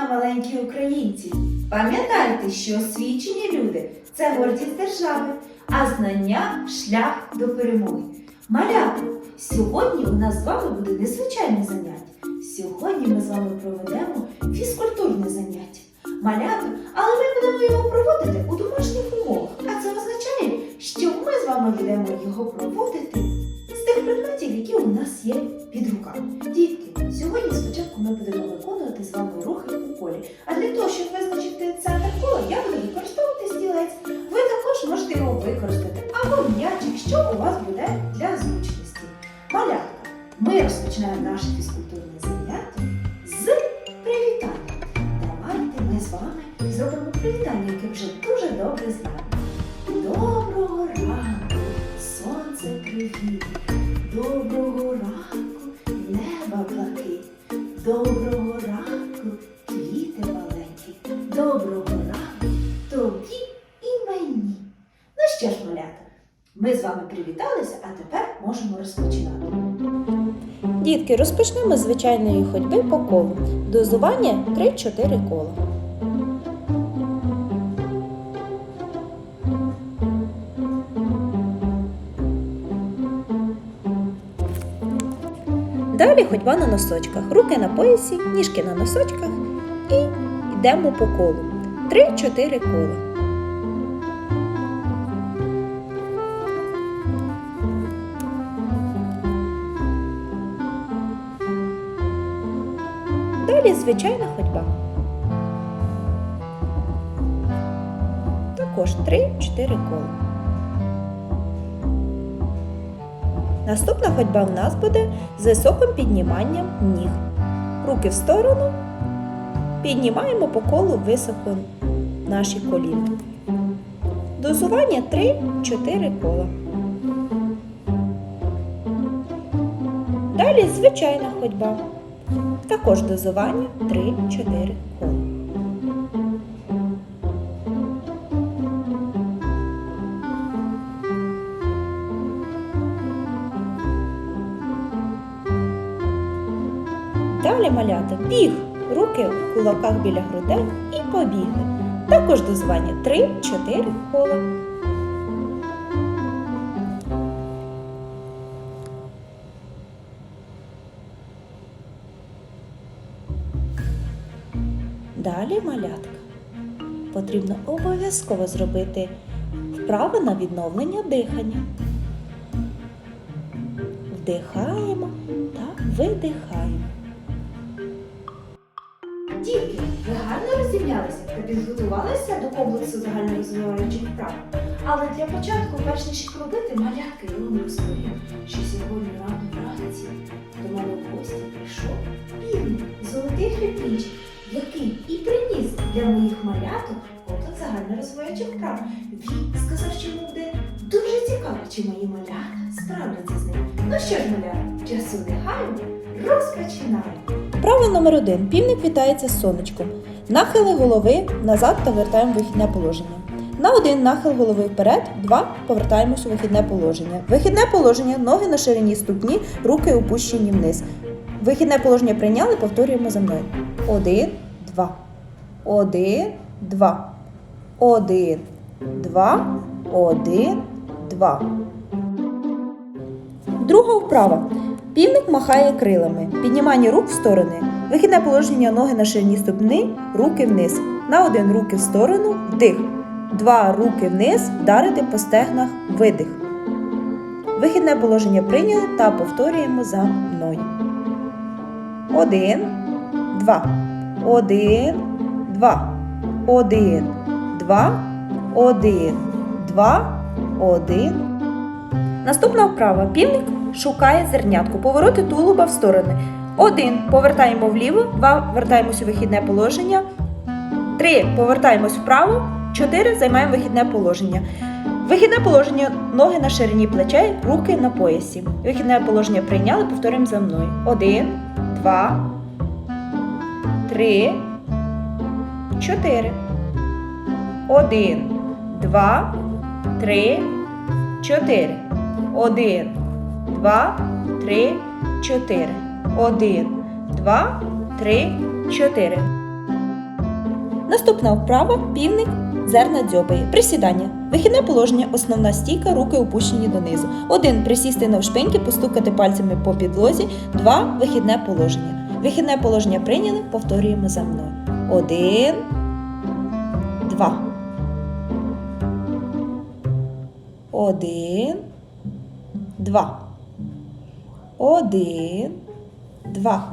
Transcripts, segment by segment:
дня, маленькі українці! Пам'ятайте, що освічені люди це гордість держави, а знання шлях до перемоги. Малята, сьогодні у нас з вами буде незвичайне заняття. Сьогодні ми з вами проведемо фізкультурне заняття. Малята, але ми будемо його проводити у домашніх умовах. А це означає, що ми з вами будемо його проводити з тих предметів, які у нас є під руками. Ми розпочинаємо наше фізкультурне заняття з привітання. Давайте ми з вами зробимо привітання, яке вже дуже добре знаємо. Доброго ранку, сонце привіт, доброго ранку, неба блакить, доброго ранку, квіти маленькі, доброго ранку тобі і мені. Ну що ж, малята, ми з вами привіталися, а тепер можемо розпочинати. Дітки, розпочнемо з звичайної ходьби по колу. Дозування 3-4 кола. Далі ходьба на носочках. Руки на поясі, ніжки на носочках і йдемо по колу. 3-4 кола. Далі звичайна ходьба. Також 3-4 кола. Наступна ходьба в нас буде з високим підніманням ніг. Руки в сторону. Піднімаємо по колу високо наші коліна. Дозування 3-4 кола. Далі звичайна ходьба. Також дозування 3-4 кола. Далі малята біг, руки в кулаках біля грудей і побігли. Також дозування 3-4 кола. Далі малятка. Потрібно обов'язково зробити вправи на відновлення дихання. Вдихаємо та видихаємо. Дітки, ви гарно розім'ялися та підготувалися до комплексу загальнорозвиваючих вправ. Але для початку, перш ніж робити, малятки розповім, що сьогодні рано вранці до мене в гості прийшов півник, золотий хлібніч, який і приніс для моїх маляток комплекс загальнорозвиваючих вправ. Він сказав, що йому буде дуже цікаво, чи мої малята справляться з ним. Ну що ж, малята, часу не гаймо, розпочинаємо. Вправа номер один. Півник вітається з сонечком. Нахили голови назад та вертаємо вихідне положення. На один нахил голови вперед, два повертаємось у вихідне положення. Вихідне положення, ноги на ширині ступні, руки опущені вниз. Вихідне положення прийняли, повторюємо за мною. Один, два. Один, два. Один, два. Один, два. Друга вправа. Півник махає крилами. Піднімання рук в сторони. Вихідне положення ноги на ширині ступни, руки вниз. На один руки в сторону, вдих. Два руки вниз, вдарити по стегнах, видих. Вихідне положення прийняли та повторюємо за мною. Один, два. Один, два. Один, два. Один, два. Один. Наступна вправа. Півник шукає зернятку. Повороти тулуба в сторони. Один. Повертаємо вліво. Два. Вертаємось у вихідне положення. Три. Повертаємось вправо. Чотири. Займаємо вихідне положення. Вихідне положення ноги на ширині плечей, руки на поясі. Вихідне положення прийняли, повторюємо за мною. Один, два, три, чотири. Один, два, три, чотири. Один, два, три, чотири. Один, два, три, чотири. Наступна вправа півник зерна дзьобає. Присідання. Вихідне положення, основна стійка, руки опущені донизу. Один присісти навшпиньки, постукати пальцями по підлозі. Два вихідне положення. Вихідне положення прийняли, повторюємо за мною. Один, два. Один, два. Один, два.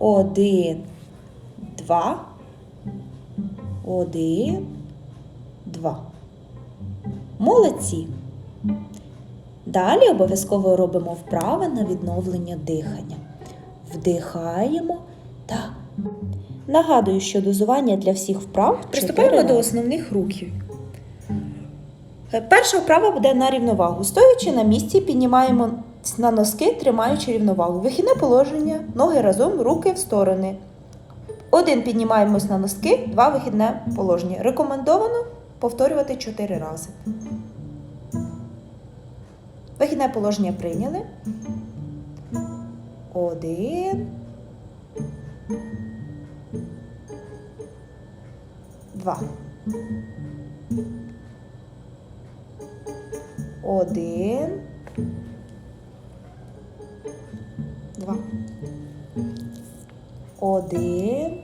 Один, два. Один, два. Молодці. Далі обов'язково робимо вправи на відновлення дихання. Вдихаємо та нагадую, що дозування для всіх вправ приступаємо до основних рухів. Е, Перша вправа буде на рівновагу. Стоячи на місці, піднімаємо на носки, тримаючи рівновагу. Вихідне положення, ноги разом, руки в сторони. Один піднімаємось на носки, два вихідне положення. Рекомендовано повторювати 4 рази. Вихідне положення прийняли. Один. Два. Один. Два. Один.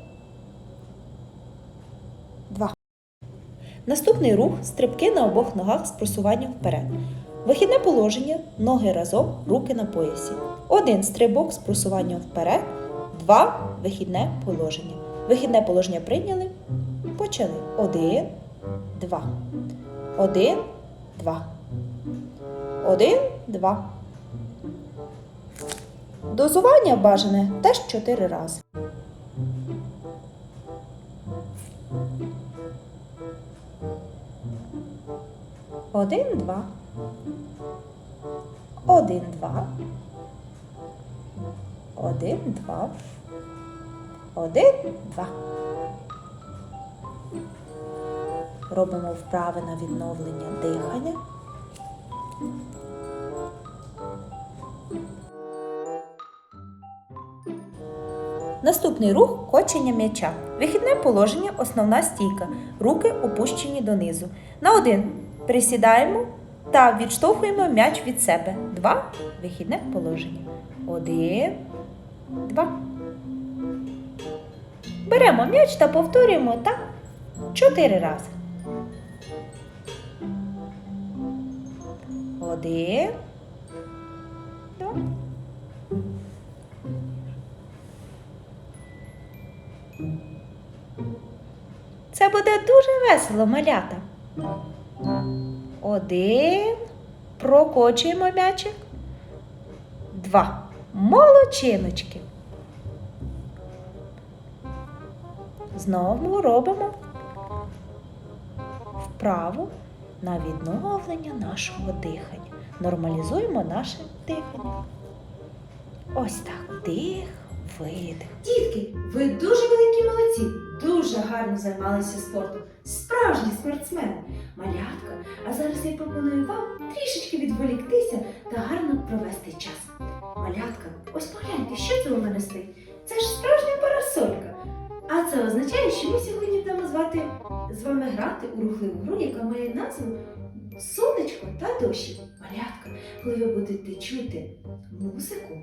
Два. Наступний рух стрибки на обох ногах з просуванням вперед. Вихідне положення, ноги разом, руки на поясі. Один стрибок з просуванням вперед, два вихідне положення. Вихідне положення прийняли. Почали. Один, два. Один, два. Один, два. Дозування бажане теж 4 рази. Один, два. Один, два. Один, два. Один, два. Робимо вправи на відновлення дихання. Наступний рух кочення м'яча. Вихідне положення, основна стійка. Руки опущені донизу. На один присідаємо та відштовхуємо м'яч від себе. Два вихідне положення. Один, два. Беремо м'яч та повторюємо так чотири рази. Один, два. Це буде дуже весело, малята. Один. Прокочуємо м'ячик. Два. Молодчиночки. Знову робимо вправу на відновлення нашого дихання. Нормалізуємо наше дихання. Ось так. Вдих, видих. Дітки, ви дуже великі молодці, дуже гарно займалися спортом. Справжні спортсмени. Малятка, а зараз я пропоную вам трішечки відволіктися та гарно провести час. Малятка, ось погляньте, що це у мене стоїть. Це ж справжня парасолька. А це означає, що ми сьогодні будемо звати з вами грати у рухливу гру, яка має назву Сонечко та дощик. Малятка, коли ви будете чути музику,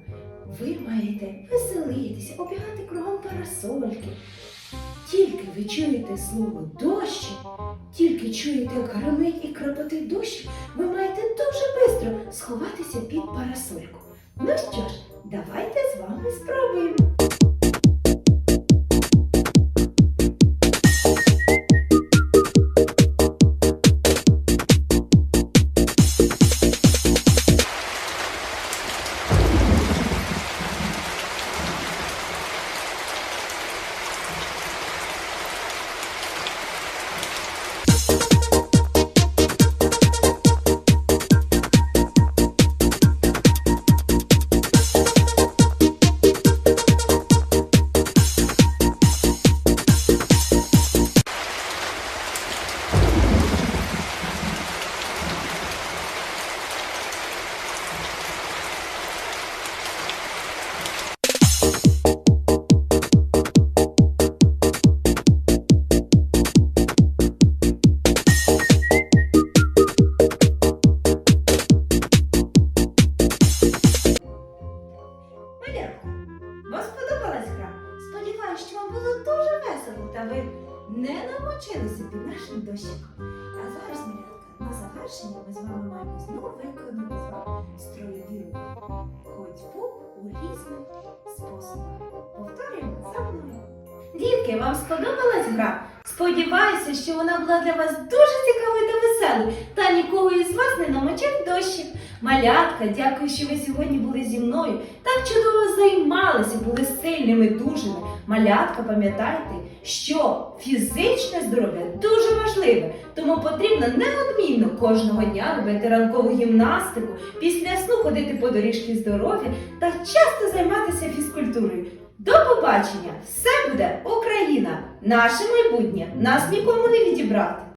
ви маєте веселитися, обігати кругом парасольки. Тільки ви чуєте слово дощ, тільки чуєте, як і крапотить дощ, ви маєте дуже швидко сховатися під парасольку. Ну що ж, давайте з вами спробуємо. Дітки, вам сподобалась гра? Сподіваюся, що вона була для вас дуже цікавою та веселою, та нікого із вас не намочив дощик. Малятка, дякую, що ви сьогодні були зі мною. Так чудово займалися, були сильними, дужими. Малятка, пам'ятайте, що фізичне здоров'я дуже важливе, тому потрібно неодмінно кожного дня робити ранкову гімнастику, після сну ходити по доріжці здоров'я та часто займатися фізкультурою. До побачення! Все буде Україна! Наше майбутнє! Нас нікому не відібрати!